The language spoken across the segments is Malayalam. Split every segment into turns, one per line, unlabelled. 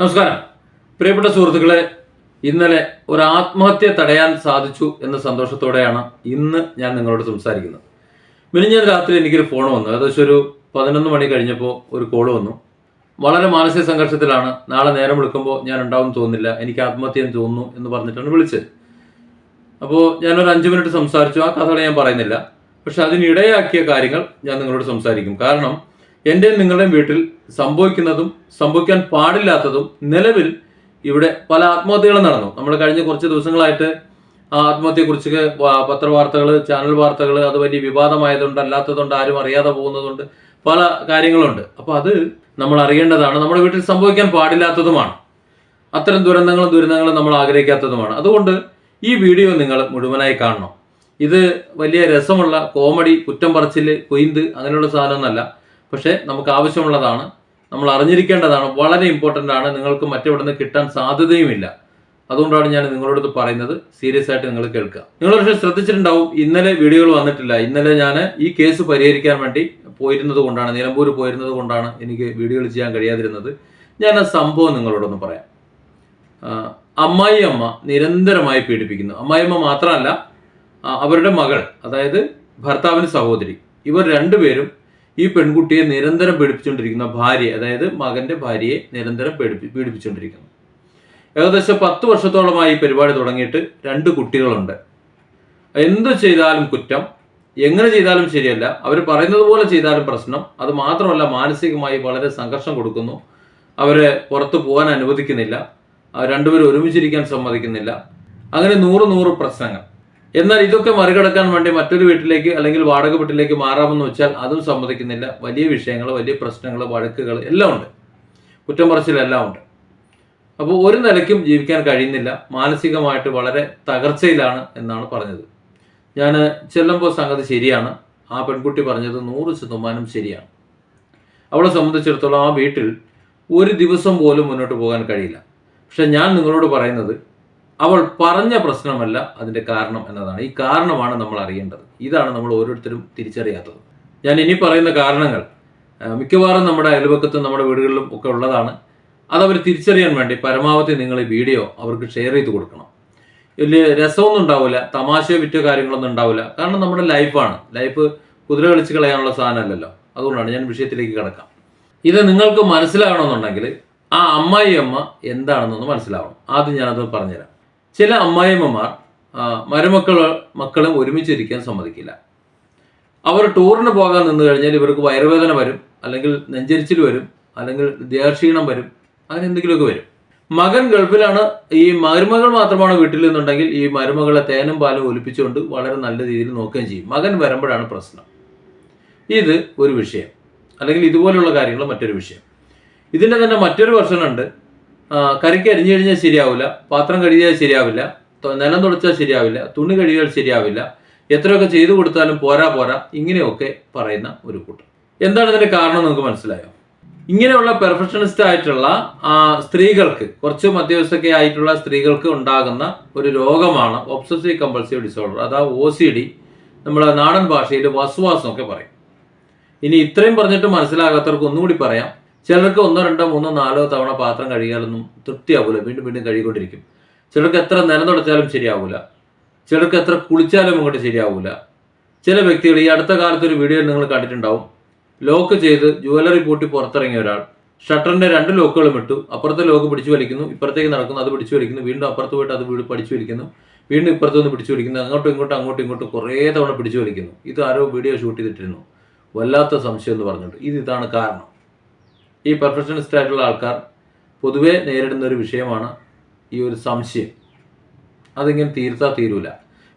നമസ്കാരം. പ്രിയപ്പെട്ട സുഹൃത്തുക്കളെ ഇന്നലെ ഒരു ആത്മഹത്യ തടയാൻ സാധിച്ചു എന്ന സന്തോഷത്തോടെയാണ് ഇന്ന് ഞാൻ നിങ്ങളോട് സംസാരിക്കുന്നത്. മിനിഞ്ഞ രാത്രി എനിക്കൊരു ഫോൺ വന്നു. ഏകദേശം ഒരു പതിനൊന്ന് മണി കഴിഞ്ഞപ്പോൾ ഒരു കോൾ വന്നു. വളരെ മാനസിക സംഘർഷത്തിലാണ്. നാളെ നേരം വിളിക്കുമ്പോൾ ഞാൻ ഉണ്ടാവും തോന്നുന്നില്ല. എനിക്ക് ആത്മഹത്യ തോന്നുന്നു എന്ന് പറഞ്ഞിട്ടാണ് വിളിച്ചത്. അപ്പോൾ ഞാനൊരു അഞ്ച് മിനിറ്റ് സംസാരിച്ചു. ആ കഥകൾ ഞാൻ പറയുന്നില്ല. പക്ഷെ അതിനിടയാക്കിയ കാര്യങ്ങൾ ഞാൻ നിങ്ങളോട് സംസാരിക്കും. കാരണം എന്റെയും നിങ്ങളുടെയും വീട്ടിൽ സംഭവിക്കുന്നതും സംഭവിക്കാൻ പാടില്ലാത്തതും നിലവിൽ ഇവിടെ പല ആത്മഹത്യകളും നടന്നു. നമ്മൾ കഴിഞ്ഞ കുറച്ച് ദിവസങ്ങളായിട്ട് ആ ആത്മഹത്യയെക്കുറിച്ച് പത്രവാർത്തകൾ ചാനൽ വാർത്തകൾ അത് വലിയ വിവാദമായതുകൊണ്ട് അല്ലാത്തതുകൊണ്ട് ആരും അറിയാതെ പോകുന്നതുകൊണ്ട് പല കാര്യങ്ങളുണ്ട്. അപ്പോൾ അത് നമ്മൾ അറിയേണ്ടതാണ്. നമ്മുടെ വീട്ടിൽ സംഭവിക്കാൻ പാടില്ലാത്തതുമാണ്. അത്തരം ദുരന്തങ്ങളും ദുരിതങ്ങളും നമ്മൾ ആഗ്രഹിക്കാത്തതുമാണ്. അതുകൊണ്ട് ഈ വീഡിയോ നിങ്ങൾ മുഴുവനായി കാണണം. ഇത് വലിയ രസമുള്ള കോമഡി കുറ്റം പറച്ചിൽ കൊയ്ന്ത് അങ്ങനെയുള്ള സാധനമൊന്നുമല്ല. പക്ഷേ നമുക്ക് ആവശ്യമുള്ളതാണ്. നമ്മൾ അറിഞ്ഞിരിക്കേണ്ടതാണ്. വളരെ ഇമ്പോർട്ടന്റ് ആണ്. നിങ്ങൾക്ക് മറ്റെവിടെ നിന്ന് കിട്ടാൻ സാധ്യതയുമില്ല. അതുകൊണ്ടാണ് ഞാൻ നിങ്ങളോട് പറയുന്നത്. സീരിയസ് ആയിട്ട് നിങ്ങൾ കേൾക്കുക. നിങ്ങൾ പക്ഷേ ശ്രദ്ധിച്ചിട്ടുണ്ടാവും. ഇന്നലെ വീഡിയോകൾ വന്നിട്ടില്ല. ഇന്നലെ ഞാൻ ഈ കേസ് പരിഹരിക്കാൻ വേണ്ടി പോയിരുന്നത് കൊണ്ടാണ് നിലമ്പൂർ പോയിരുന്നത് കൊണ്ടാണ് എനിക്ക് വീഡിയോകൾ ചെയ്യാൻ കഴിയാതിരുന്നത്. ഞാൻ ആ സംഭവം നിങ്ങളോടൊന്ന് പറയാം. അമ്മായി അമ്മ നിരന്തരമായി പീഡിപ്പിക്കുന്നു. അമ്മായിയമ്മ മാത്രമല്ല അവരുടെ മകൾ അതായത് ഭർത്താവിന് സഹോദരി ഇവർ രണ്ടുപേരും ഈ പെൺകുട്ടിയെ നിരന്തരം പീഡിപ്പിച്ചുകൊണ്ടിരിക്കുന്ന ഭാര്യ അതായത് മകന്റെ ഭാര്യയെ നിരന്തരം പീഡിപ്പി പീഡിപ്പിച്ചുകൊണ്ടിരിക്കുന്നു ഏകദേശം പത്ത് വർഷത്തോളമായി ഈ പരിപാടി തുടങ്ങിയിട്ട് രണ്ട് കുട്ടികളുണ്ട്. എന്ത് ചെയ്താലും കുറ്റം എങ്ങനെ ചെയ്താലും ശരിയല്ല. അവർ പറയുന്നത് പോലെ ചെയ്താലും പ്രശ്നം. അത് മാത്രമല്ല മാനസികമായി വളരെ സംഘർഷം കൊടുക്കുന്നു. അവരെ പുറത്തു പോകാൻ അനുവദിക്കുന്നില്ല. രണ്ടുപേരും ഒരുമിച്ചിരിക്കാൻ സമ്മതിക്കുന്നില്ല. അങ്ങനെ നൂറ് നൂറ് പ്രശ്നങ്ങൾ. എന്നാൽ ഇതൊക്കെ മറികടക്കാൻ വേണ്ടി മറ്റൊരു വീട്ടിലേക്ക് അല്ലെങ്കിൽ വാടക വീട്ടിലേക്ക് മാറാമെന്ന് വെച്ചാൽ അതും സമ്മതിക്കുന്നില്ല. വലിയ വിഷയങ്ങൾ വലിയ പ്രശ്നങ്ങൾ വഴക്കുകൾ എല്ലാം ഉണ്ട്. കുറ്റം പറച്ചിലെല്ലാം ഉണ്ട്. അപ്പോൾ ഒരു നിലയ്ക്കും ജീവിക്കാൻ കഴിയുന്നില്ല. മാനസികമായിട്ട് വളരെ തകർച്ചയിലാണ് എന്നാണ് പറഞ്ഞത്. ഞാൻ ചെല്ലുമ്പോൾ സംഗതി ശരിയാണ്. ആ പെൺകുട്ടി പറഞ്ഞത് നൂറ് ശതമാനം ശരിയാണ്. അവളെ സംബന്ധിച്ചിടത്തോളം ആ വീട്ടിൽ ഒരു ദിവസം പോലും മുന്നോട്ട് പോകാൻ കഴിയില്ല. പക്ഷെ ഞാൻ നിങ്ങളോട് പറയുന്നത് അവൾ പറഞ്ഞ പ്രശ്നമല്ല അതിന്റെ കാരണം എന്നതാണ്. ഈ കാരണമാണ് നമ്മൾ അറിയേണ്ടത്. ഇതാണ് നമ്മൾ ഓരോരുത്തരും തിരിച്ചറിയാത്തത്. ഞാൻ ഇനി പറയുന്ന കാരണങ്ങൾ മിക്കവാറും നമ്മുടെ അയൽപക്കത്തും നമ്മുടെ വീടുകളിലും ഒക്കെ ഉള്ളതാണ്. അതവർ തിരിച്ചറിയാൻ വേണ്ടി പരമാവധി നിങ്ങൾ ഈ വീഡിയോ അവർക്ക് ഷെയർ ചെയ്ത് കൊടുക്കണം. വലിയ രസമൊന്നും ഉണ്ടാവില്ല തമാശയോ വിറ്റോ കാര്യങ്ങളൊന്നും ഉണ്ടാവില്ല. കാരണം നമ്മുടെ ലൈഫാണ് ലൈഫ് കുതിര കളിച്ച് കളയാനുള്ള സാധനമല്ലല്ലോ. അതുകൊണ്ടാണ് ഞാൻ വിഷയത്തിലേക്ക് കിടക്കാം. ഇത് നിങ്ങൾക്ക് മനസ്സിലാകണമെന്നുണ്ടെങ്കിൽ ആ അമ്മായി അമ്മ എന്താണെന്നൊന്ന് മനസ്സിലാവണം. ആദ്യം ഞാനത് പറഞ്ഞുതരാം. ചില അമ്മായിമ്മമാർ മരുമക്കൾ മക്കളും ഒരുമിച്ചിരിക്കാൻ സമ്മതിക്കില്ല. അവർ ടൂറിന് പോകാൻ നിന്ന് കഴിഞ്ഞാൽ ഇവർക്ക് വയറുവേദന വരും അല്ലെങ്കിൽ നെഞ്ചരിച്ചിൽ വരും അല്ലെങ്കിൽ ദേഹക്ഷീണം വരും അങ്ങനെ എന്തെങ്കിലുമൊക്കെ വരും. മകൻ ഗൾഫിലാണ് ഈ മരുമകൾ മാത്രമാണ് വീട്ടിൽ നിന്നുണ്ടെങ്കിൽ ഈ മരുമകളെ തേനും പാലും ഒലിപ്പിച്ചുകൊണ്ട് വളരെ നല്ല രീതിയിൽ നോക്കുകയും ചെയ്യും. മകൻ വരുമ്പോഴാണ് പ്രശ്നം. ഇത് ഒരു വിഷയം. അല്ലെങ്കിൽ ഇതുപോലുള്ള കാര്യങ്ങൾ മറ്റൊരു വിഷയം. ഇതിന്റെ തന്നെ മറ്റൊരു വർഷനുണ്ട്. കറിക്ക് അരിഞ്ഞു കഴിഞ്ഞാൽ ശരിയാവില്ല പാത്രം കഴുകിയാൽ ശരിയാവില്ല നിലം തുടച്ചാൽ ശരിയാവില്ല തുണി കഴുകിയാൽ ശരിയാവില്ല എത്രയൊക്കെ ചെയ്തു കൊടുത്താലും പോരാ പോരാ ഇങ്ങനെയൊക്കെ പറയുന്ന ഒരു കൂട്ടം. എന്താണ് ഇതിന്റെ കാരണം നമുക്ക് മനസ്സിലായോ? ഇങ്ങനെയുള്ള പെർഫെക്ഷനിസ്റ്റ് ആയിട്ടുള്ള സ്ത്രീകൾക്ക് കുറച്ച് മധ്യവസ്ഥയൊക്കെ ആയിട്ടുള്ള സ്ത്രീകൾക്ക് ഉണ്ടാകുന്ന ഒരു രോഗമാണ് ഒബ്സസീവ് കമ്പൾസീവ് ഡിസോർഡർ അതാ ഒ സി ഡി നമ്മുടെ നാടൻ ഭാഷയിൽ വസ്വാസം ഒക്കെ പറയും. ഇനി ഇത്രയും പറഞ്ഞിട്ട് മനസ്സിലാകാത്തവർക്ക് ഒന്നുകൂടി പറയാം. ചിലർക്ക് ഒന്നോ രണ്ടോ മൂന്നോ നാലോ തവണ പാത്രം കഴുകിയാലൊന്നും തൃപ്തിയാവൂല. വീണ്ടും വീണ്ടും കഴുകിക്കൊണ്ടിരിക്കും. ചിലർക്ക് എത്ര നിലം തുടച്ചാലും ശരിയാവൂല. ചിലർക്ക് എത്ര കുളിച്ചാലും അങ്ങോട്ട് ശരിയാവൂല. ചില വ്യക്തികൾ ഈ അടുത്ത കാലത്ത് ഒരു വീഡിയോയിൽ നിങ്ങൾ കണ്ടിട്ടുണ്ടാവും. ലോക്ക് ചെയ്ത് ജുവലറി പൂട്ടി പുറത്തിറങ്ങിയ ഒരാൾ. ഷട്ടറിന്റെ രണ്ട് ലോക്കുകളും ഇട്ടു. അപ്പുറത്തെ ലോക്ക് പിടിച്ചു വലിക്കുന്നു. ഇപ്പുറത്തേക്ക് നടക്കുന്നു. അത് പിടിച്ചു വലിക്കുന്നു. വീണ്ടും അപ്പുറത്ത് പോയിട്ട് അത് വീട് പഠിച്ചു വലിക്കുന്നു. വീണ്ടും ഇപ്പുറത്ത് നിന്ന് പിടിച്ചു വലിക്കുന്നു. അങ്ങോട്ടും ഇങ്ങോട്ടും അങ്ങോട്ടും ഇങ്ങോട്ടും കുറേ തവണ പിടിച്ചു വലിക്കുന്നു. ഇത് ആരോ വീഡിയോ ഷൂട്ട് ചെയ്തിട്ടിരുന്നു. വല്ലാത്ത സംശയം എന്ന് പറഞ്ഞിട്ട് ഇത് ഇതാണ് കാരണം. ഈ പെർഫെക്ഷനിസ്റ്റ് ആയിട്ടുള്ള ആൾക്കാർ പൊതുവേ നേരിടുന്ന ഒരു വിഷയമാണ് ഈ ഒരു സംശയം. അതിങ്ങനെ തീർത്താ തീരൂല.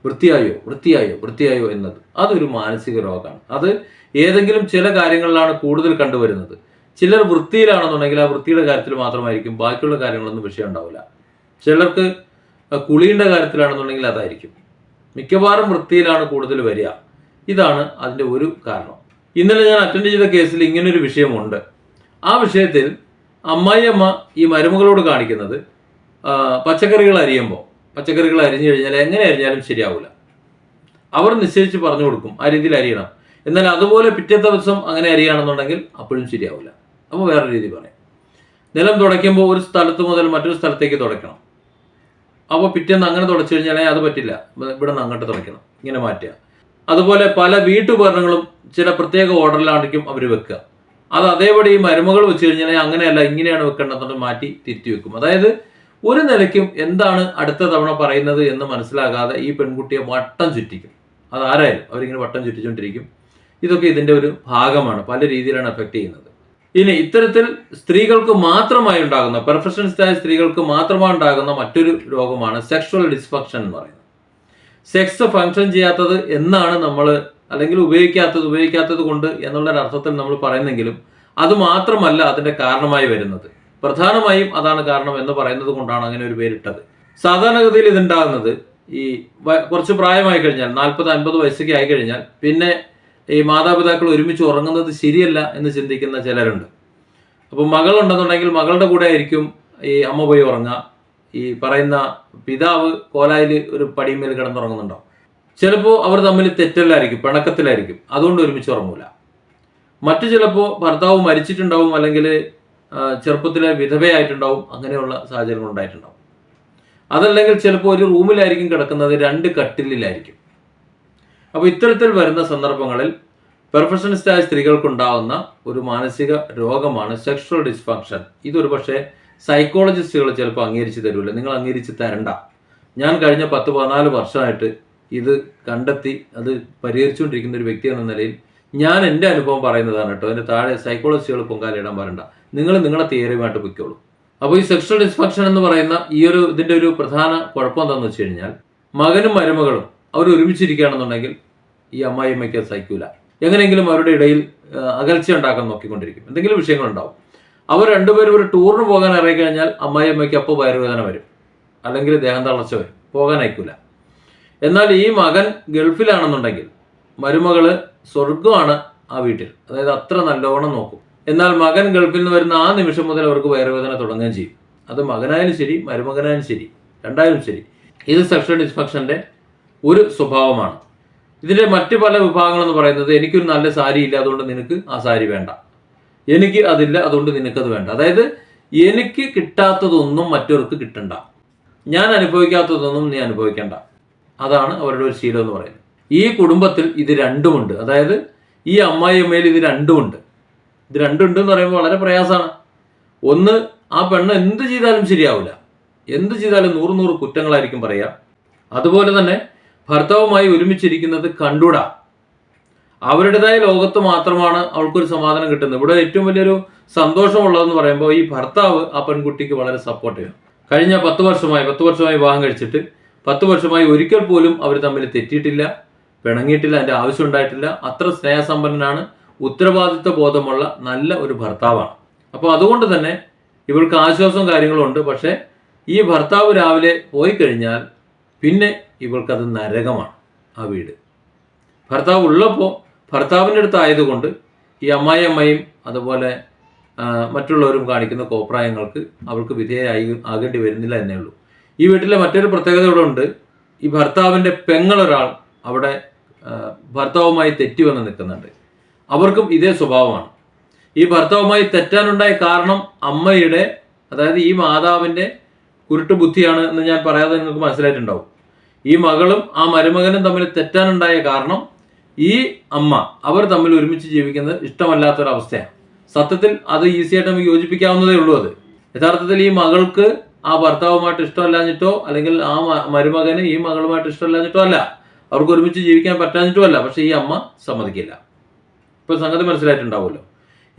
വൃത്തിയായോ? വൃത്തിയായോ? വൃത്തിയായോ എന്നത്. അതൊരു മാനസിക രോഗമാണ്. അത് ഏതെങ്കിലും ചില കാര്യങ്ങളിലാണ് കൂടുതൽ കണ്ടുവരുന്നത്. ചിലർ വൃത്തിയിലാണെന്നുണ്ടെങ്കിൽ ആ വൃത്തിയുടെ കാര്യത്തിൽ മാത്രമായിരിക്കും. ബാക്കിയുള്ള കാര്യങ്ങളൊന്നും വിഷയം ഉണ്ടാവില്ല. ചിലർക്ക് കുളിയുടെ കാര്യത്തിലാണെന്നുണ്ടെങ്കിൽ അതായിരിക്കും. മിക്കവാറും വൃത്തിയിലാണ് കൂടുതൽ വരിക. ഇതാണ് അതിന്റെ ഒരു കാരണം. ഇന്നലെ ഞാൻ അറ്റൻഡ് ചെയ്ത കേസിൽ ഇങ്ങനൊരു വിഷയമുണ്ട്. ആ വിഷയത്തിൽ അമ്മായിയമ്മ ഈ മരുമകളോട് കാണിക്കുന്നത് പച്ചക്കറികൾ അരിയുമ്പോൾ പച്ചക്കറികൾ അരിഞ്ഞു കഴിഞ്ഞാൽ എങ്ങനെ അരിഞ്ഞാലും ശരിയാവില്ല അവർ നിശ്ചയിച്ച് പറഞ്ഞു കൊടുക്കും ആ രീതിയിൽ അരിയണം. എന്നാൽ അതുപോലെ പിറ്റേ ദിവസം അങ്ങനെ അരിയാണെന്നുണ്ടെങ്കിൽ അപ്പോഴും ശരിയാവില്ല അപ്പോൾ വേറെ രീതി പറയാം. നിലം തുടയ്ക്കുമ്പോൾ ഒരു സ്ഥലത്ത് മുതൽ മറ്റൊരു സ്ഥലത്തേക്ക് തുടയ്ക്കണം. അപ്പോൾ പിറ്റേന്ന് അങ്ങനെ തുടച്ചു കഴിഞ്ഞാൽ അത് പറ്റില്ല. ഇവിടെ നിന്ന് അങ്ങോട്ട് തുടയ്ക്കണം. ഇങ്ങനെ മാറ്റുക. അതുപോലെ പല വീട്ടുപകരണങ്ങളും ചില പ്രത്യേക ഓർഡറിലാണെങ്കിലും അവർ വെക്കുക. അത് അതേപടി ഈ മരുമകൾ വെച്ച് കഴിഞ്ഞാൽ അങ്ങനെയല്ല ഇങ്ങനെയാണ് വെക്കേണ്ടതെന്ന് മാറ്റി തിരുത്തി വെക്കും. അതായത് ഒരു നിലയ്ക്കും എന്താണ് അടുത്ത തവണ പറയുന്നത് എന്ന് മനസ്സിലാകാതെ ഈ പെൺകുട്ടിയെ വട്ടം ചുറ്റിക്കും. അത് ആരായാലും അവരിങ്ങനെ വട്ടം ചുറ്റിച്ചുകൊണ്ടിരിക്കും ഇതൊക്കെ ഇതിന്റെ ഒരു ഭാഗമാണ്. പല രീതിയിലാണ് എഫക്ട് ചെയ്യുന്നത്. ഇനി ഇത്തരത്തിൽ സ്ത്രീകൾക്ക് മാത്രമായി ഉണ്ടാകുന്ന പെർഫെക്ഷനിസ്റ്റായ സ്ത്രീകൾക്ക് മാത്രമായി ഉണ്ടാകുന്ന മറ്റൊരു രോഗമാണ് സെക്ഷുവൽ ഡിസ്ഫങ്ഷൻ എന്ന് പറയുന്നത്. സെക്സ് ഫങ്ഷൻ ചെയ്യാത്തത് എന്നാണ് നമ്മൾ അല്ലെങ്കിൽ ഉപയോഗിക്കാത്തത് ഉപയോഗിക്കാത്തത് കൊണ്ട് എന്നുള്ള അർത്ഥത്തിൽ നമ്മൾ പറയുന്നെങ്കിലും അത് മാത്രമല്ല അതിന്റെ കാരണമായി വരുന്നത്. പ്രധാനമായും അതാണ് കാരണം എന്ന് പറയുന്നത് കൊണ്ടാണ് അങ്ങനെ ഒരു പേരിട്ടത്. സാധാരണഗതിയിൽ ഇതുണ്ടാകുന്നത് ഈ കുറച്ച് പ്രായമായി കഴിഞ്ഞാൽ നാൽപ്പത് അൻപത് വയസ്സൊക്കെ ആയി കഴിഞ്ഞാൽ പിന്നെ ഈ മാതാപിതാക്കൾ ഒരുമിച്ച് ഉറങ്ങുന്നത് ശരിയല്ല എന്ന് ചിന്തിക്കുന്ന ചിലരുണ്ട്. അപ്പോൾ മകളുണ്ടെന്നുണ്ടെങ്കിൽ മകളുടെ കൂടെ ആയിരിക്കും ഈ അമ്മ പോയി ഉറങ്ങുക. ഈ പറയുന്ന പിതാവ് കോലായിൽ ഒരു പടിമേൽ കിടന്നുറങ്ങുന്നുണ്ടാവും. ചിലപ്പോൾ അവർ തമ്മിൽ തെറ്റല്ലായിരിക്കും പിണക്കത്തിലായിരിക്കും. അതുകൊണ്ട് ഒരുമിച്ച് ഉറങ്ങൂല. മറ്റു ചിലപ്പോൾ ഭർത്താവ് മരിച്ചിട്ടുണ്ടാവും അല്ലെങ്കിൽ ചെറുപ്പത്തിലെ വിധവയായിട്ടുണ്ടാവും അങ്ങനെയുള്ള സാഹചര്യങ്ങൾ ഉണ്ടായിട്ടുണ്ടാവും. അതല്ലെങ്കിൽ ചിലപ്പോൾ ഒരു റൂമിലായിരിക്കും കിടക്കുന്നത് രണ്ട് കട്ടിലിലായിരിക്കും. അപ്പോൾ ഇത്തരത്തിൽ വരുന്ന സന്ദർഭങ്ങളിൽ പെർഫെക്ഷനിസ്റ്റായ സ്ത്രീകൾക്കുണ്ടാവുന്ന ഒരു മാനസിക രോഗമാണ് സെക്ഷൽ ഡിസ്ഫങ്ഷൻ. ഇതൊരു പക്ഷേ സൈക്കോളജിസ്റ്റുകൾ ചിലപ്പോൾ അംഗീകരിച്ച് തരൂല. നിങ്ങൾ അംഗീകരിച്ച് തരണ്ട. ഞാൻ കഴിഞ്ഞ പത്ത് പതിനാല് വർഷമായിട്ട് ഇത് കണ്ടെത്തി അത് പരിഹരിച്ചുകൊണ്ടിരിക്കുന്ന ഒരു വ്യക്തി എന്ന നിലയിൽ ഞാൻ എന്റെ അനുഭവം പറയുന്നതാണ് കേട്ടോ. എന്റെ താഴെ സൈക്കോളജിസ്റ്റുകൾ പൊങ്കാലിടാൻ പറയണ്ട നിങ്ങൾ നിങ്ങളെ തിയറിയുമായിട്ട് പൊയ്ക്കോളൂ. അപ്പോൾ ഈ സെക്ഷൽ ഡിസ്ഫങ്ഷൻ എന്ന് പറയുന്ന ഈ ഒരു ഇതിന്റെ ഒരു പ്രധാന കുഴപ്പം എന്താണെന്ന് വെച്ച് കഴിഞ്ഞാൽ മകനും മരുമകളും അവർ ഒരുമിച്ചിരിക്കുകയാണെന്നുണ്ടെങ്കിൽ ഈ അമ്മായിയമ്മയ്ക്ക് സഹിക്കൂല. എങ്ങനെയെങ്കിലും അവരുടെ ഇടയിൽ അകൽച്ച ഉണ്ടാക്കാൻ നോക്കിക്കൊണ്ടിരിക്കും. എന്തെങ്കിലും വിഷയങ്ങളുണ്ടാവും. അവർ രണ്ടുപേരും ഒരു ടൂറിന് പോകാൻ ഇറങ്ങി കഴിഞ്ഞാൽ അമ്മായിയമ്മയ്ക്ക് അപ്പോൾ വയറുവേദന വരും. അല്ലെങ്കിൽ ദേഹം തളർച്ച വരും. പോകാൻ അയക്കൂല. എന്നാൽ ഈ മകൻ ഗൾഫിലാണെന്നുണ്ടെങ്കിൽ മരുമകൾ സ്വർഗമാണ് ആ വീട്ടിൽ. അതായത് അത്ര നല്ലോണം നോക്കും. എന്നാൽ മകൻ ഗൾഫിൽ നിന്ന് വരുന്ന ആ നിമിഷം മുതൽ അവർക്ക് വയറുവേദന തുടങ്ങുകയും ചെയ്യും. അത് മകനായാലും ശരി മരുമകനായാലും ശരി രണ്ടായാലും ശരി. ഇത് സെക്ഷൽ ഡിസ്ഫക്ഷന്റെ ഒരു സ്വഭാവമാണ്. ഇതിന്റെ മറ്റു പല വിഭാഗങ്ങളെന്ന് പറയുന്നത് എനിക്കൊരു നല്ല സാരി ഇല്ല അതുകൊണ്ട് നിനക്ക് ആ സാരി വേണ്ട. എനിക്ക് അതില്ല അതുകൊണ്ട് നിനക്കത് വേണ്ട. അതായത് എനിക്ക് കിട്ടാത്തതൊന്നും മറ്റവർക്ക് കിട്ടണ്ട. ഞാൻ അനുഭവിക്കാത്തതൊന്നും നീ അനുഭവിക്കണ്ട. അതാണ് അവരുടെ ഒരു ശീലം എന്ന് പറയുന്നത്. ഈ കുടുംബത്തിൽ ഇത് രണ്ടുമുണ്ട്. അതായത് ഈ അമ്മായിയമ്മയിൽ ഇത് രണ്ടുമുണ്ട്. ഇത് രണ്ടുണ്ട് എന്ന് പറയുമ്പോൾ വളരെ പ്രയാസമാണ്. ഒന്ന് ആ പെണ്ണ് എന്ത് ചെയ്താലും ശരിയാവില്ല. എന്ത് ചെയ്താലും നൂറ് നൂറ് കുറ്റങ്ങളായിരിക്കും പറയുക. അതുപോലെ തന്നെ ഭർത്താവുമായി ഒരുമിച്ചിരിക്കുന്നത് കണ്ടൂടാ. അവരുടേതായ ലോകത്ത് മാത്രമാണ് അവൾക്കൊരു സമാധാനം കിട്ടുന്നത്. ഇവിടെ ഏറ്റവും വലിയൊരു സന്തോഷമുള്ളതെന്ന് പറയുമ്പോൾ ഈ ഭർത്താവ് ആ പെൺകുട്ടിക്ക് വളരെ സപ്പോർട്ട് ചെയ്യും കഴിഞ്ഞ പത്ത് വർഷമായി പത്ത് വർഷമായി വിവാഹം കഴിച്ചിട്ട് പത്ത് വർഷമായി ഒരിക്കൽ പോലും അവർ തമ്മിൽ തെറ്റിയിട്ടില്ല പിണങ്ങിയിട്ടില്ല അതിന്റെ ആവശ്യം ഉണ്ടായിട്ടില്ല. അത്ര സ്നേഹസമ്പന്നനാണ്. ഉത്തരവാദിത്വ ബോധമുള്ള നല്ല ഒരു ഭർത്താവാണ്. അപ്പോൾ അതുകൊണ്ട് തന്നെ ഇവൾക്ക് ആശ്വാസവും കാര്യങ്ങളും ഉണ്ട്. പക്ഷേ ഈ ഭർത്താവ് രാവിലെ പോയി കഴിഞ്ഞാൽ പിന്നെ ഇവൾക്കത് നരകമാണ് ആ വീട്. ഭർത്താവ് ഉള്ളപ്പോൾ ഭർത്താവിന്റെ അടുത്ത് ആയതുകൊണ്ട് ഈ അമ്മായി അമ്മയും അതുപോലെ മറ്റുള്ളവരും കാണിക്കുന്ന കോപ്രായങ്ങൾക്ക് അവൾക്ക് വിധേയായി ആകേണ്ടി വരുന്നില്ല എന്നേ ഉള്ളൂ. ഈ വീട്ടിലെ മറ്റൊരു പ്രത്യേകത ഇവിടെ ഉണ്ട്. ഈ ഭർത്താവിന്റെ പെങ്ങളൊരാൾ അവിടെ ഭർത്താവുമായി തെറ്റി വന്ന് നിൽക്കുന്നുണ്ട്. അവർക്കും ഇതേ സ്വഭാവമാണ്. ഈ ഭർത്താവുമായി തെറ്റാനുണ്ടായ കാരണം അമ്മയുടെ അതായത് ഈ മാതാവിന്റെ കുരുട്ട് ബുദ്ധിയാണ് എന്ന് ഞാൻ പറയാതെ നിങ്ങൾക്ക് മനസ്സിലായിട്ടുണ്ടാവും. ഈ മകളും ആ മരുമകനും തമ്മിൽ തെറ്റാനുണ്ടായ കാരണം ഈ അമ്മ അവർ തമ്മിൽ ഒരുമിച്ച് ജീവിക്കുന്നത് ഇഷ്ടമല്ലാത്തൊരവസ്ഥയാണ്. സത്യത്തിൽ അത് ഈസിയായിട്ട് നമുക്ക് യോജിപ്പിക്കാവുന്നതേ ഉള്ളൂ അത്. യഥാർത്ഥത്തിൽ ഈ മകൾക്ക് ആ ഭർത്താവുമായിട്ട് ഇഷ്ടമല്ലാഞ്ഞിട്ടോ അല്ലെങ്കിൽ ആ മരുമകന് ഈ മകളുമായിട്ട് ഇഷ്ടമല്ലാഞ്ഞിട്ടോ അല്ല. അവർക്ക് ഒരുമിച്ച് ജീവിക്കാൻ പറ്റാഞ്ഞിട്ടോ അല്ല. പക്ഷെ ഈ അമ്മ സമ്മതിക്കില്ല. ഇപ്പൊ സംഗതി മനസ്സിലായിട്ടുണ്ടാവുമല്ലോ.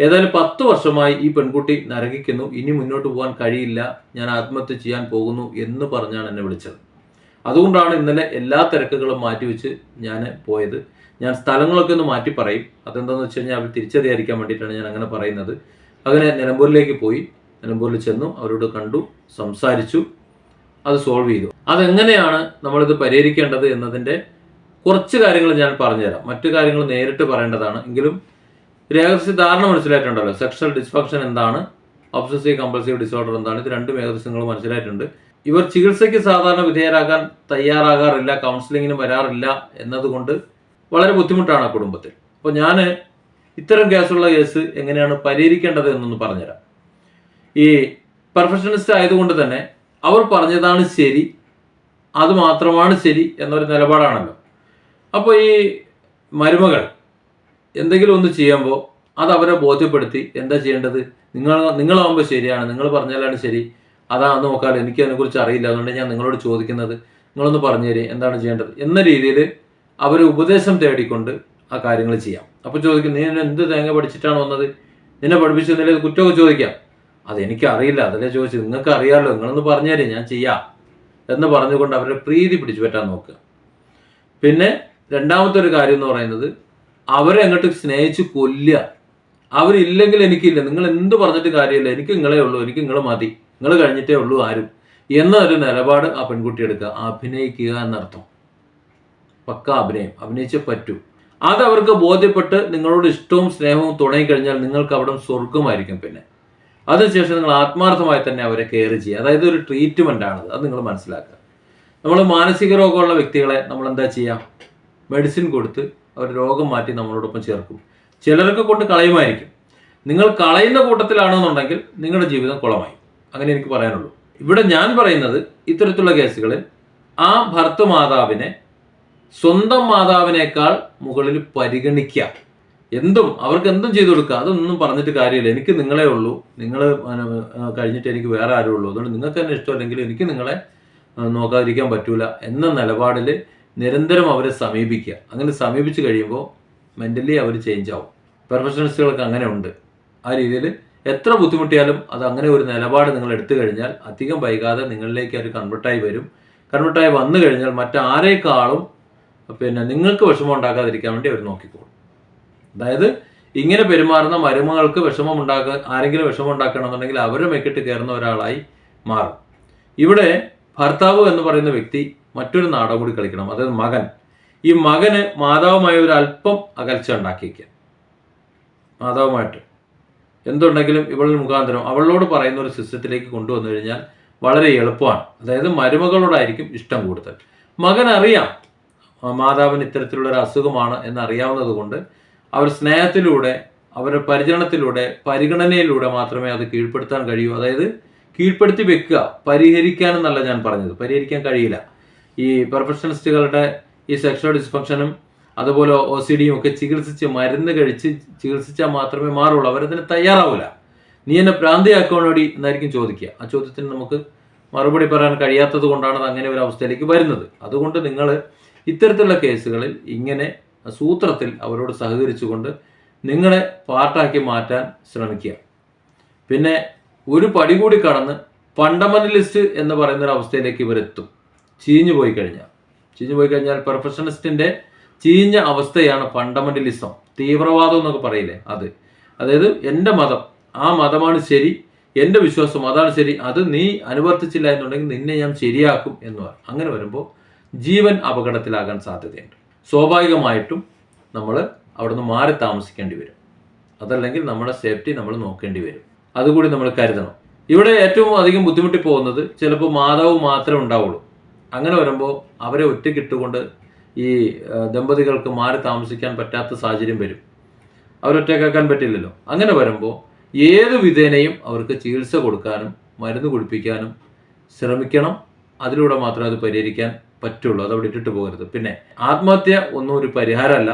ഏതായാലും പത്ത് വർഷമായി ഈ പെൺകുട്ടി നരകിക്കുന്നു. ഇനി മുന്നോട്ട് പോകാൻ കഴിയില്ല. ഞാൻ ആത്മഹത്യ ചെയ്യാൻ പോകുന്നു എന്ന് പറഞ്ഞാണ് എന്നെ വിളിച്ചത്. അതുകൊണ്ടാണ് ഇന്നലെ എല്ലാ തിരക്കുകളും മാറ്റിവെച്ച് ഞാൻ പോയത്. ഞാൻ സ്ഥലങ്ങളൊക്കെ ഒന്ന് മാറ്റി പറയും. അതെന്താണെന്ന് വെച്ച് കഴിഞ്ഞാൽ അവർ തിരിച്ചറിയാതിരിക്കാൻ വേണ്ടിയിട്ടാണ് ഞാൻ അങ്ങനെ പറയുന്നത്. അങ്ങനെ നിലമ്പൂരിലേക്ക് പോയി. നിലമ്പൂരിൽ ചെന്നു അവരോട് കണ്ടു സംസാരിച്ചു അത് സോൾവ് ചെയ്തു. അതെങ്ങനെയാണ് നമ്മളിത് പരിഹരിക്കേണ്ടത് എന്നതിന്റെ കുറച്ച് കാര്യങ്ങൾ ഞാൻ പറഞ്ഞുതരാം. മറ്റു കാര്യങ്ങൾ നേരിട്ട് പറയേണ്ടതാണ്. എങ്കിലും രഹസ്യ ധാരണ മനസ്സിലായിട്ടുണ്ടല്ലോ. സെക്ഷൽ ഡിസ്ഫങ്ഷൻ എന്താണ്? ഒബ്സസീവ് കമ്പൾസീവ് ഡിസോർഡർ എന്താണ്? ഇത് രണ്ടും ഏകദേശം മനസ്സിലായിട്ടുണ്ട്. ഇവർ ചികിത്സയ്ക്ക് സാധാരണ വിധേയരാകാൻ തയ്യാറാകാറില്ല കൗൺസിലിങ്ങിന് വരാറില്ല എന്നതുകൊണ്ട് വളരെ ബുദ്ധിമുട്ടാണ് ആ കുടുംബത്തിൽ. അപ്പോൾ ഞാൻ ഇത്തരം കേസുള്ള കേസ് എങ്ങനെയാണ് പരിഹരിക്കേണ്ടത് എന്നൊന്ന് പറഞ്ഞുതരാം. ഈ പെർഫെക്ഷനിസ്റ്റ് ആയതുകൊണ്ട് തന്നെ അവർ പറഞ്ഞതാണ് ശരി അത് മാത്രമാണ് ശരി എന്നൊരു നിലപാടാണല്ലോ. അപ്പോൾ ഈ മരുമകൾ എന്തെങ്കിലും ഒന്ന് ചെയ്യുമ്പോൾ അത് അവരെ ബോധ്യപ്പെടുത്തി എന്താ ചെയ്യേണ്ടത്? നിങ്ങൾ നിങ്ങളാവുമ്പോൾ ശരിയാണ് നിങ്ങൾ പറഞ്ഞാലാണ് ശരി. അതാ നോക്കാൻ എനിക്ക് അതിനെക്കുറിച്ച് അറിയില്ല അതുകൊണ്ട് ഞാൻ നിങ്ങളോട് ചോദിക്കുന്നത്. നിങ്ങളൊന്ന് പറഞ്ഞു തരി എന്താണ് ചെയ്യേണ്ടത്? എന്ന രീതിയിൽ അവർ ഉപദേശം തേടിക്കൊണ്ട് ആ കാര്യങ്ങൾ ചെയ്യാം. അപ്പോൾ ചോദിക്കും നീ എന്ത് തേങ്ങ പഠിച്ചിട്ടാണ് വന്നത്? നിന്നെ പഠിപ്പിച്ചതിൽ കുറ്റമൊക്കെ ചോദിക്കാം. അതെനിക്ക് അറിയില്ല അതല്ലേ ചോദിച്ചു നിങ്ങൾക്ക് അറിയാമല്ലോ നിങ്ങളൊന്ന് പറഞ്ഞുതരേ ഞാൻ ചെയ്യാം എന്ന് പറഞ്ഞുകൊണ്ട് അവരുടെ പ്രീതി പിടിച്ചു പറ്റാൻ നോക്കുക. പിന്നെ രണ്ടാമത്തെ ഒരു കാര്യം എന്ന് പറയുന്നത് അവരെ അങ്ങോട്ട് സ്നേഹിച്ച് കൊല്ലുക. അവരില്ലെങ്കിൽ എനിക്കില്ല. നിങ്ങൾ എന്ത് പറഞ്ഞിട്ട് കാര്യമില്ല. എനിക്ക് നിങ്ങളെ ഉള്ളൂ. എനിക്ക് നിങ്ങൾ മതി. നിങ്ങൾ കഴിഞ്ഞിട്ടേ ഉള്ളൂ ആരും. എന്ന ഒരു നിലപാട് ആ പെൺകുട്ടി എടുക്കുക. അഭിനയിക്കുക എന്നർത്ഥം. പക്ക അഭിനയം. അഭിനയിച്ചേ പറ്റൂ. അത് അവർക്ക് ബോധ്യപ്പെട്ട് നിങ്ങളോട് ഇഷ്ടവും സ്നേഹവും തുടങ്ങിക്കഴിഞ്ഞാൽ നിങ്ങൾക്ക് അവിടെ സ്വർഗമായിരിക്കും പിന്നെ. അതിനുശേഷം നിങ്ങൾ ആത്മാർത്ഥമായി തന്നെ അവരെ കെയർ ചെയ്യുക. അതായത് ഒരു ട്രീറ്റ്മെന്റ് ആണത്. അത് നിങ്ങൾ മനസ്സിലാക്കുക. നമ്മൾ മാനസിക രോഗമുള്ള വ്യക്തികളെ നമ്മൾ എന്താ ചെയ്യുക? മെഡിസിൻ കൊടുത്ത് അവർ രോഗം മാറ്റി നമ്മളോടൊപ്പം ചേർക്കും. ചിലരൊക്കെ കൊണ്ട് കളയുമായിരിക്കും. നിങ്ങൾ കളയുന്ന കൂട്ടത്തിലാണെന്നുണ്ടെങ്കിൽ നിങ്ങളുടെ ജീവിതം കുളമായി. അങ്ങനെ എനിക്ക് പറയാനുള്ളൂ. ഇവിടെ ഞാൻ പറയുന്നത് ഇത്തരത്തിലുള്ള കേസുകളിൽ ആ ഭർത്തൃമാതാവിനെ സ്വന്തം മാതാവിനേക്കാൾ മുകളിൽ പരിഗണിക്കുക. എന്തും അവർക്ക് എന്തും ചെയ്തു കൊടുക്കുക. അതൊന്നും പറഞ്ഞിട്ട് കാര്യമില്ല. എനിക്ക് നിങ്ങളെ ഉള്ളൂ. നിങ്ങൾ കഴിഞ്ഞിട്ട് എനിക്ക് വേറെ ആരും ഉള്ളൂ. അതുകൊണ്ട് നിങ്ങൾക്ക് തന്നെ ഇഷ്ടമല്ലെങ്കിൽ എനിക്ക് നിങ്ങളെ നോക്കാതിരിക്കാൻ പറ്റൂല എന്ന നിലപാടിൽ നിരന്തരം അവരെ സമീപിക്കുക. അങ്ങനെ സമീപിച്ച് കഴിയുമ്പോൾ മെന്റലി അവർ ചേഞ്ച് ആവും. പെർഫെക്ഷനിസ്റ്റുകൾക്ക് അങ്ങനെ ഉണ്ട്. ആ രീതിയിൽ എത്ര ബുദ്ധിമുട്ടിയാലും അത് അങ്ങനെ ഒരു നിലപാട് നിങ്ങൾ എടുത്തു കഴിഞ്ഞാൽ അധികം വൈകാതെ നിങ്ങളിലേക്ക് അവർ കൺവെർട്ടായി വരും. കൺവെർട്ടായി വന്നു കഴിഞ്ഞാൽ മറ്റാരേക്കാളും പിന്നെ നിങ്ങൾക്ക് വിഷമം ഉണ്ടാക്കാതിരിക്കാൻ വേണ്ടി അവർ നോക്കിക്കോളും. അതായത് ഇങ്ങനെ പെരുമാറുന്ന മരുമകൾക്ക് വിഷമം ഉണ്ടാക്കുക ആരെങ്കിലും വിഷമം ഉണ്ടാക്കണമെന്നുണ്ടെങ്കിൽ അവരെ മെക്കിട്ട് കയറുന്ന ഒരാളായി മാറും. ഇവിടെ ഭർത്താവ് എന്ന് പറയുന്ന വ്യക്തി മറ്റൊരു നാടകം കൂടി കളിക്കണം. അതായത് മകൻ. ഈ മകന് മാതാവുമായി ഒരു അല്പം അകൽച്ച ഉണ്ടാക്കിയേക്കുക മാതാവുമായിട്ട്. എന്തുണ്ടെങ്കിലും ഇവളിൽ മുഖാന്തരം അവളോട് പറയുന്ന ഒരു സിസ്റ്റത്തിലേക്ക് കൊണ്ടുവന്നു കഴിഞ്ഞാൽ വളരെ എളുപ്പമാണ്. അതായത് മരുമകളോടായിരിക്കും ഇഷ്ടം കൂടുതൽ. മകൻ അറിയാം മാതാവിന് ഇത്തരത്തിലുള്ള ഒരു അസുഖമാണ് എന്നറിയാവുന്നത് കൊണ്ട് അവർ സ്നേഹത്തിലൂടെ അവരുടെ പരിചരണത്തിലൂടെ പരിഗണനയിലൂടെ മാത്രമേ അത് കീഴ്പ്പെടുത്താൻ കഴിയൂ. അതായത് കീഴ്പ്പെടുത്തി വെക്കുക പരിഹരിക്കാൻ എന്നല്ല ഞാൻ പറഞ്ഞത്. പരിഹരിക്കാൻ കഴിയില്ല. ഈ പ്രൊഫഷണലിസ്റ്റുകളുടെ ഈ സെക്ഷൽ ഡിസ്ഫങ്ഷനും അതുപോലെ ഒ സി ഡിയും ഒക്കെ ചികിത്സിച്ച് മരുന്ന് കഴിച്ച് ചികിത്സിച്ചാൽ മാത്രമേ മാറുള്ളൂ. അവരതിന് തയ്യാറാവില്ല നീ എന്നെ ഭ്രാന്തിയാക്കണോടി എന്നായിരിക്കും ചോദിക്കുക. ആ ചോദ്യത്തിന് നമുക്ക് മറുപടി പറയാൻ കഴിയാത്തത് കൊണ്ടാണ് അങ്ങനെ ഒരു അവസ്ഥയിലേക്ക് വരുന്നത്. അതുകൊണ്ട് നിങ്ങൾ ഇത്തരത്തിലുള്ള കേസുകളിൽ ഇങ്ങനെ സൂത്രത്തിൽ അവരോട് സഹകരിച്ചുകൊണ്ട് നിങ്ങളെ പാർട്ടാക്കി മാറ്റാൻ ശ്രമിക്കുക. പിന്നെ ഒരു പടി കൂടി കടന്ന് ഫണ്ടമെന്റലിസ്റ്റ് എന്ന് പറയുന്ന ഒരു അവസ്ഥയിലേക്ക് ഇവരെത്തും. ചീഞ്ഞു പോയി കഴിഞ്ഞാൽ. ചീഞ്ഞു പോയി കഴിഞ്ഞാൽ പ്രൊഫഷണലിസ്റ്റിന്റെ ചീഞ്ഞ അവസ്ഥയാണ് ഫണ്ടമെന്റലിസം തീവ്രവാദം എന്നൊക്കെ പറയില്ലേ അത്. അതായത് എന്റെ മതം ആ മതമാണ് ശരി എന്റെ വിശ്വാസം അതാണ് ശരി അത് നീ അനുവർത്തിച്ചില്ല എന്നുണ്ടെങ്കിൽ നിന്നെ ഞാൻ ശരിയാക്കും എന്ന് പറയും. അങ്ങനെ വരുമ്പോൾ ജീവൻ അപകടത്തിലാകാൻ സാധ്യതയുണ്ട്. സ്വാഭാവികമായിട്ടും നമ്മൾ അവിടുന്ന് മാറി താമസിക്കേണ്ടി വരും. അതല്ലെങ്കിൽ നമ്മുടെ സേഫ്റ്റി നമ്മൾ നോക്കേണ്ടി വരും. അതുകൂടി നമ്മൾ കരുതണം. ഇവിടെ ഏറ്റവും അധികം ബുദ്ധിമുട്ടി പോകുന്നത് ചിലപ്പോൾ മാതാവ് മാത്രമേ ഉണ്ടാവുള്ളൂ. അങ്ങനെ വരുമ്പോൾ അവരെ ഒറ്റക്കിട്ടുകൊണ്ട് ഈ ദമ്പതികൾക്ക് മാറി താമസിക്കാൻ പറ്റാത്ത സാഹചര്യം വരും. അവരൊറ്റക്കാക്കാൻ പറ്റില്ലല്ലോ. അങ്ങനെ വരുമ്പോൾ ഏത് വിധേനയും അവർക്ക് ചികിത്സ കൊടുക്കാനും മരുന്ന് കുടിപ്പിക്കാനും ശ്രമിക്കണം. അതിലൂടെ മാത്രമേ അത് പരിഹരിക്കാൻ പറ്റുള്ളൂ. അത് അവിടെ ഇട്ടിട്ട് പോകരുത്. പിന്നെ ആത്മഹത്യ ഒന്നും ഒരു പരിഹാരമല്ല.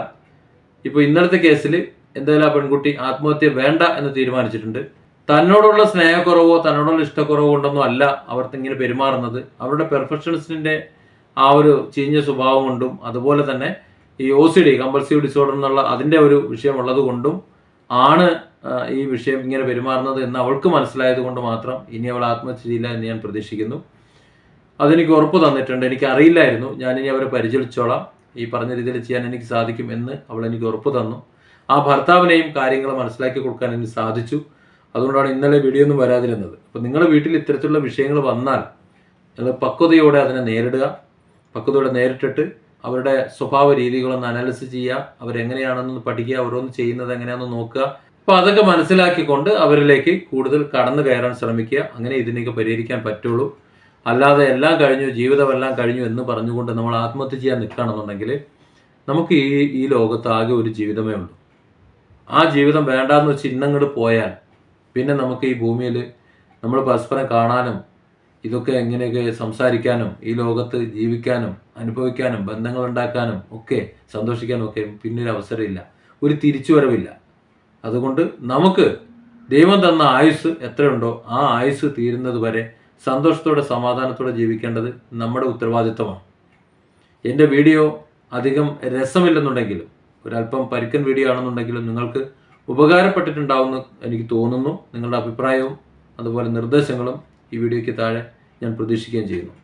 ഇപ്പോൾ ഇന്നലത്തെ കേസിൽ എന്തായാലും ആ പെൺകുട്ടി ആത്മഹത്യ വേണ്ട എന്ന് തീരുമാനിച്ചിട്ടുണ്ട്. തന്നോടുള്ള സ്നേഹക്കുറവോ തന്നോടുള്ള ഇഷ്ടക്കുറവോ ഉണ്ടെന്നോ അല്ല അവർക്ക് ഇങ്ങനെ പെരുമാറുന്നത്. അവരുടെ പെർഫെക്ഷനിസ്റ്റിന്റെ ആ ഒരു ചീഞ്ഞ സ്വഭാവം കൊണ്ടും അതുപോലെ തന്നെ ഈ O C D compulsive disorder എന്നുള്ള അതിന്റെ ഒരു വിഷയമുള്ളത് കൊണ്ടും ആണ് ഈ വിഷയം ഇങ്ങനെ പെരുമാറുന്നത് എന്ന് അവൾക്ക് മനസ്സിലായത് കൊണ്ട് മാത്രം ഇനി അവൾ ആത്മഹത്യ ചെയ്യില്ല എന്ന് ഞാൻ പ്രതീക്ഷിക്കുന്നു. അതെനിക്ക് ഉറപ്പ് തന്നിട്ടുണ്ട്. എനിക്ക് അറിയില്ലായിരുന്നു. ഞാനിനി അവരെ പരിചരിച്ചോളാം. ഈ പറഞ്ഞ രീതിയിൽ ചെയ്യാൻ എനിക്ക് സാധിക്കും എന്ന് അവൾ എനിക്ക് ഉറപ്പ് തന്നു. ആ ഭർത്താവിനെയും കാര്യങ്ങൾ മനസ്സിലാക്കി കൊടുക്കാൻ എനിക്ക് സാധിച്ചു. അതുകൊണ്ടാണ് ഇന്നലെ വീഡിയോ ഒന്നും വരാതിരുന്നത്. അപ്പോൾ നിങ്ങളുടെ വീട്ടിൽ ഇത്തരത്തിലുള്ള വിഷയങ്ങൾ വന്നാൽ നിങ്ങൾ പക്വതയോടെ അതിനെ നേരിടുക. പക്വതയോടെ നേരിട്ടിട്ട് അവരുടെ സ്വഭാവ രീതികളൊന്ന് അനാലിസിസ് ചെയ്യുക. അവരെങ്ങനെയാണെന്ന് പഠിക്കുക. ഓരോന്ന് ചെയ്യുന്നത് എങ്ങനെയാണെന്ന് നോക്കുക. അപ്പോൾ അതൊക്കെ മനസ്സിലാക്കിക്കൊണ്ട് അവരിലേക്ക് കൂടുതൽ കടന്നു കയറാൻ ശ്രമിക്കുക. അങ്ങനെ ഇതിനൊക്കെ പരിഹരിക്കാൻ പറ്റുള്ളൂ. അല്ലാതെ എല്ലാം കഴിഞ്ഞു ജീവിതമെല്ലാം കഴിഞ്ഞു എന്ന് പറഞ്ഞുകൊണ്ട് നമ്മൾ ആത്മഹത്യ ചെയ്യാൻ നിൽക്കുകയാണെന്നുണ്ടെങ്കിൽ നമുക്ക് ഈ ഈ ലോകത്ത് ആകെ ഒരു ജീവിതമേ ഉള്ളൂ. ആ ജീവിതം വേണ്ടാന്ന് വെച്ച് ഇന്നങ്ങോട്ട് പോയാൽ പിന്നെ നമുക്ക് ഈ ഭൂമിയിൽ നമ്മൾ പരസ്പരം കാണാനും ഇതൊക്കെ എങ്ങനെയൊക്കെ സംസാരിക്കാനും ഈ ലോകത്ത് ജീവിക്കാനും അനുഭവിക്കാനും ബന്ധങ്ങൾ ഉണ്ടാക്കാനും ഒക്കെ സന്തോഷിക്കാനും ഒക്കെ പിന്നൊരു അവസരമില്ല ഒരു തിരിച്ചുവരവില്ല. അതുകൊണ്ട് നമുക്ക് ദൈവം തന്ന ആയുസ് എത്രയുണ്ടോ ആ ആയുസ് തീരുന്നത് വരെ സന്തോഷത്തോടെ സമാധാനത്തോടെ ജീവിക്കേണ്ടത് നമ്മുടെ ഉത്തരവാദിത്തമാണ് എന്റെ വീഡിയോ അധികം രസമില്ലെന്നുണ്ടെങ്കിലും ഒരല്പം പരുക്കൻ വീഡിയോ ആണെന്നുണ്ടെങ്കിലും നിങ്ങൾക്ക് ഉപകാരപ്പെട്ടിട്ടുണ്ടാവുമെന്ന് എനിക്ക് തോന്നുന്നു. നിങ്ങളുടെ അഭിപ്രായവും അതുപോലെ നിർദ്ദേശങ്ങളും ഈ വീഡിയോയ്ക്ക് താഴെ ഞാൻ പ്രതീക്ഷിക്കുകയും ചെയ്യുന്നു.